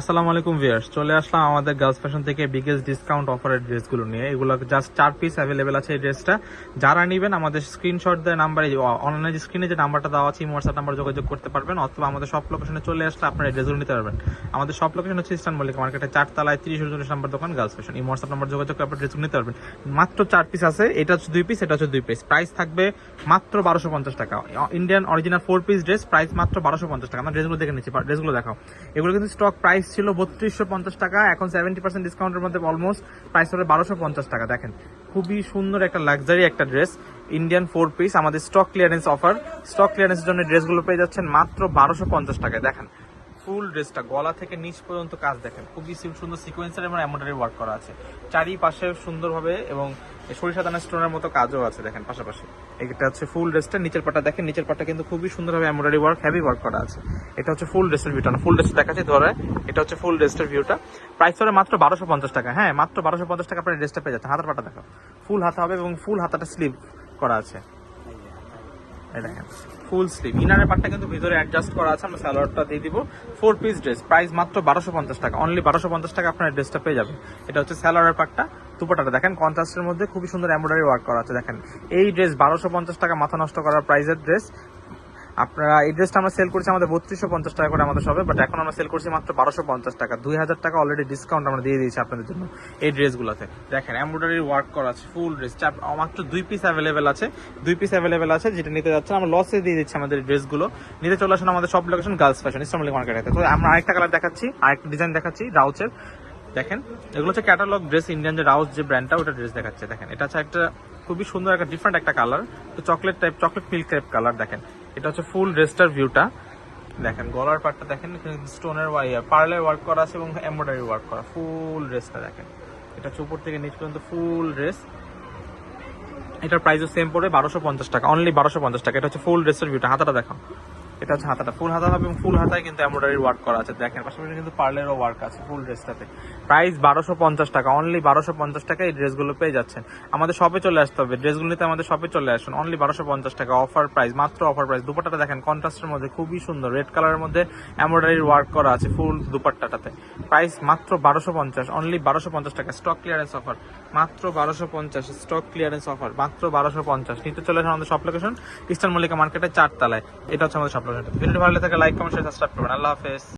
আসসালামু আলাইকুম ভিয়ার্স চলে আসলাম আমাদের গার্লস ফ্যাশন থেকে বিগেস্ট ডিসকাউন্ট অফারের ড্রেসগুলো নিয়ে। এগুলো জাস্ট চার পিস অ্যাভেলেবেল আছে এই ড্রেসটা। যারা নেবেন, আমাদের স্ক্রিনশট দেওয়া নাম্বারে অনলাইনে স্ক্রিনে যে নাম্বারটা দেওয়া আছে হোয়াটসঅ্যাপ নাম্বার যোগাযোগ করতে পারবেন, অথবা আমাদের সব লোকেশনে চলে আসলে আপনারা এই ড্রেসগুলো নিতে পারবেন। আমাদের সব লোকেশন হচ্ছে ইস্টার্ন মল্লিকা মার্কেটে চারতলায় তিরিশ উনচল্লিশ নাম্বার দোকান গার্লস ফ্যাশন এই হোয়াটসঅ্যাপ নাম্বার যোগাযোগ করে আপনার ড্রেসগুলো নিতে পারবেন। মাত্র চার পিস আছে, এটা হচ্ছে দুই পিস এটা হচ্ছে দুই পিস প্রাইস থাকবে মাত্র বারোশো পঞ্চাশ টাকা। Indian original four piece dress price মাত্র বারোশো পঞ্চাশ টাকা। আমরা ড্রেসগুলো দেখে নিচ্ছি, ড্রেসগুলো দেখাও। এগুলো কিন্তু স্টক প্রাইস ছিল বত্রিশশো পঞ্চাশ টাকা, এখন সেভেন্টি পার্সেন্ট ডিসকাউন্টের মধ্যে অলমোস্ট প্রাইস হবে বারোশো পঞ্চাশ টাকা। দেখেন, খুবই সুন্দর একটা লাক্সারি একটা ড্রেস ইন্ডিয়ান ফোর পিস আমাদের স্টক ক্লিয়ারেন্স অফার স্টক ক্লিয়ারেন্সের জন্য ড্রেসগুলো পেয়ে যাচ্ছেন মাত্র বারোশো পঞ্চাশ টাকায়। দেখেন ফুল ড্রেসটা, গলা থেকে নিচ পর্যন্ত কাজ দেখেন। খুবই সুন্দর সিকোয়েন্সের এবং এমব্রয়ডারি ওয়ার্ক করা আছে। চারিপাশে সুন্দরভাবে এবং সরিষা দানা স্টোনের মতো কাজও আছে দেখেন পাশাপাশি। এটা হচ্ছে ফুল ড্রেসটা, নিচের পাটা দেখেন, নিচের পাটা কিন্তু খুবই সুন্দরভাবে এমব্রয়ডারি ওয়ার্ক হেভি ওয়ার্ক করা আছে। এটা হচ্ছে ফুল ড্রেসের ভিউটা, ফুল ড্রেস দেখাচ্ছি ধরে, এটা হচ্ছে ফুল ড্রেসের ভিউটা। প্রাইস হবে মাত্র বারোশো পঞ্চাশ টাকা হ্যাঁ মাত্র বারোশো পঞ্চাশ টাকা আপনার ড্রেসটা পেয়ে যাচ্ছে হাতার পাটা দেখো, ফুল হাতা হবে এবং ফুল হাতাটা স্লিভ করা আছে। এই দেখেন ফুল স্লিভ ইনারের পার্টটা কিন্তু ভিতরে অ্যাডজাস্ট করা আছে, আমরা স্যালোয়ারটা দিয়ে দিব। ফোর পিস ড্রেস প্রাইস মাত্র বারোশো পঞ্চাশ টাকা। অনলি বারোশো পঞ্চাশ টাকা আপনার ড্রেসটা পেয়ে যাবেন। এটা হচ্ছে স্যালোয়ারের পার্টটা দুপাটাটা দেখেন কন্ট্রাস্টের মধ্যে খুবই সুন্দর এমব্রয়ডারি ওয়ার্ক করা আছে। দেখেন, এই ড্রেস বারোশো পঞ্চাশ টাকা মাথা নষ্ট করার প্রাইসের ড্রেস আপনারা এই ড্রেসটা আমরা সেল করছি আমাদের বত্রিশশো পঞ্চাশ টাকা করে আমাদের সবে বাট এখন আমরা সেল করছি মাত্র বারোশো পঞ্চাশ টাকা। দুই হাজার টাকা অলরেডি ডিসকাউন্ট আমরা দিয়ে দিয়েছি আপনাদের জন্য এই ড্রেসগুলোতে। দেখেন এমব্রয়ডারি ওয়ার্ক করা আছে ফুল ড্রেস মাত্র দুই পিস অ্যাভেলেবেল আছে, দুই পিস অ্যাভেলেবেল আছে, যেটা নিতে যাচ্ছেন আমরা লসে দিয়ে দিচ্ছি আমাদের ড্রেসগুলো নিতে চলে আসুন আমাদের সব লোকেশন গার্লস ফ্যাশন ইসলামিক মার্কেটে তো আমরা আরেকটা কালার দেখাচ্ছি, আরেকটা ডিজাইন দেখাচ্ছি রাউচের দেখেন, এগুলো হচ্ছে ক্যাটালগ ড্রেস ইন্ডিয়ান যে রাউস যে ব্র্যান্ডটা ওটা ড্রেস দেখাচ্ছে। দেখেন, এটা হচ্ছে একটা খুবই সুন্দর একটা ডিফারেন্ট একটা কালার তো chocolate type chocolate milk type colour দেখেন। এটা হচ্ছে ফুল ড্রেসটার ভিউটা দেখেন, গলার পার্টটা দেখেন স্টোনের ওয়াইয়ার পার্লের ওয়ার্ক করা আছে এবং এমব্রয়ডারি ওয়ার্ক করা ফুল ড্রেসটা দেখেন। এটা হচ্ছে উপর থেকে নিচ পর্যন্ত ফুল রেস এটার প্রাইসও সেম পড়বে বারোশো পঞ্চাশ টাকা অনলি বারোশো পঞ্চাশ টাকা। এটা হচ্ছে ফুল ড্রেসের ভিউটা হাতাটা দেখো এটা হচ্ছে হাতাটা। ফুল হাতা হবে এবং ফুল হাতায় কিন্তু এমব্রয়ডারি ওয়ার্ক করা আছে। দেখেন, পাশাপাশি কিন্তু পার্লেরও ওয়ার্ক আছে ফুল ড্রেসটাতে প্রাইস বারোশো পঞ্চাশ টাকা অনলি বারোশো পঞ্চাশ টাকা এই ড্রেসগুলো পেয়ে যাচ্ছেন। আমাদের শপে চলে আসতে হবে। ড্রেসগুলো নিতে আমাদের শপে চলে আসুন। অনলি বারোশো পঞ্চাশ টাকা অফার প্রাইস মাত্র অফার প্রাইস দুপাট্টাটা দেখেন কন্ট্রাস্টের মধ্যে খুবই সুন্দর। রেড কালারের মধ্যে এমব্রয়ডারি ওয়ার্ক করা আছে ফুল দুপাট্টাটাতে। প্রাইস মাত্র বারোশো পঞ্চাশ অনলি বারোশো পঞ্চাশ টাকা। স্টক ক্লিয়ারেন্স অফার মাত্র বারোশো পঞ্চাশ স্টক ক্লিয়ারেন্স অফার মাত্র বারোশো পঞ্চাশ। নিতে চলে আসুন আমাদের সব লোকেশন ইস্টার্ন মল্লিকা মার্কেটের চারতলায়। এটা হচ্ছে আমাদের সব লোকেশন ভিডিওটি ভালো লাগে লাইক কমেন্ট সাবস্ক্রাইব করবেন আল্লাহ হাফেজ